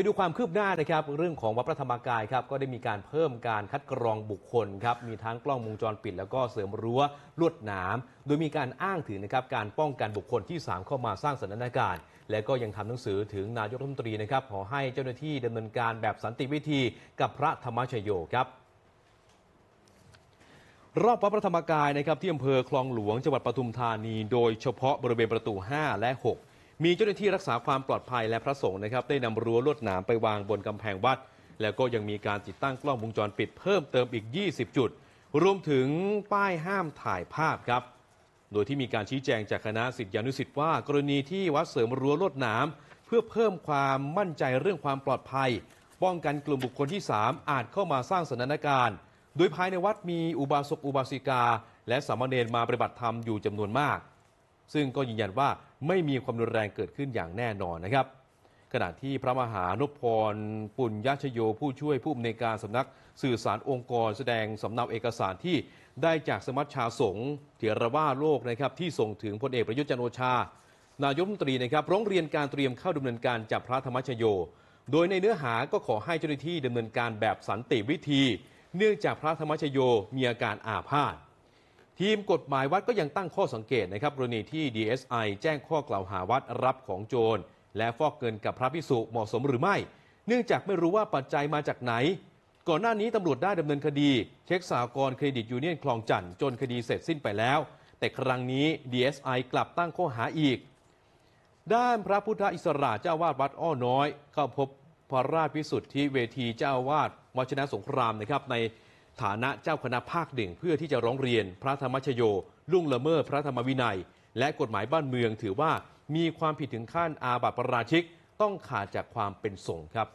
ไปดูความคืบหน้านะครับเรื่องของวัดพระธรรมกายครับก็ได้มีการเพิ่มการคัดกรองบุคคลครับมีทั้งกล้องวงจรปิด แล้วก็เสริมรั้วลวดหนาม โดยมีการอ้างถึงนะครับการป้องกันบุคคลที่ 3 เข้ามาสร้างสถานการณ์ และก็ยังทำหนังสือถึงนายกรัฐมนตรีนะครับขอให้เจ้าหน้าที่ดำเนินการแบบสันติวิธีกับพระธรรมชโยครับรอบวัดพระธรรมกายนะครับที่อำเภอคลองหลวงจังหวัดปทุมธานี โดยเฉพาะบริเวณประตู 5 และ 6 มีเจ้าหน้าที่รักษาความปลอดภัยและพระสงฆ์นะครับได้นำรั้วลวดหนามไปวางบนกำแพงวัด แล้วก็ยังมีการติดตั้งกล้องวงจรปิดเพิ่มเติมอีก 20 จุด รวมถึงป้ายห้ามถ่ายภาพครับ โดยที่มีการชี้แจงจากคณะสิทธิานุสิทธิ์ว่า กรณีที่วัดเสริมรั้วลวดหนามเพื่อเพิ่มความมั่นใจเรื่องความปลอดภัย ป้องกันกลุ่มบุคคลที่ 3 อาจเข้ามาสร้างสถานการณ์ โดยภายในวัดมีอุบาสกอุบาสิกา และสามเณรมาปฏิบัติธรรมอยู่จำนวนมาก ซึ่งก็ยืนยันว่าไม่มีความรุนแรงเกิดขึ้นอย่างแน่นอนนะครับ ขณะที่พระมหานพพรปุญญชโยผู้ช่วยผู้อำนวยการสำนักสื่อสารองค์กร แสดงสำเนาเอกสารที่ได้จากสมัชชาสงฆ์เถรว่าโลกนะครับที่ส่งถึงพลเอกประยุทธ์จันโอชา นายกรัฐมนตรีนะครับร้องเรียนการเตรียมเข้าดำเนินการจับพระธรรมชโย โดยในเนื้อหาก็ขอให้เจ้าหน้าที่ดำเนินการแบบสันติวิธี เนื่องจากพระธรรมชโยมีอาการอาพาธ ทีมกฎหมายวัดก็ยังตั้งข้อสังเกตนะครับกรณีที่ DSI แจ้งข้อกล่าวหาวัดรับของโจร และฟอกเงินกับพระพิสุเหมาะสมหรือไม่ เนื่องจากไม่รู้ว่าปัจจัยมาจากไหน ก่อนหน้านี้ตำรวจได้ดำเนินคดี เช็คสากรเครดิตยูเนียนคลองจันทร์จนคดีเสร็จสิ้นไปแล้ว แต่ครั้งนี้ DSI กลับตั้งข้อหาอีก ด้านพระพุทธอิสระเจ้าวาดวัดอ้อน้อย เข้าพบพระราชพิสุทธิเวทีเจ้าวาดวชนะสงครามนะครับใน ฐานะเจ้าคณะภาคหนึ่งเพื่อที่จะร้องเรียนพระธรรมชโยลุ่งละเมิดพระธรรมวินัย และกฎหมายบ้านเมืองถือว่ามีความผิดถึงขั้นอาบัติประราชิกต้องขาดจากความเป็นสงฆ์ครับ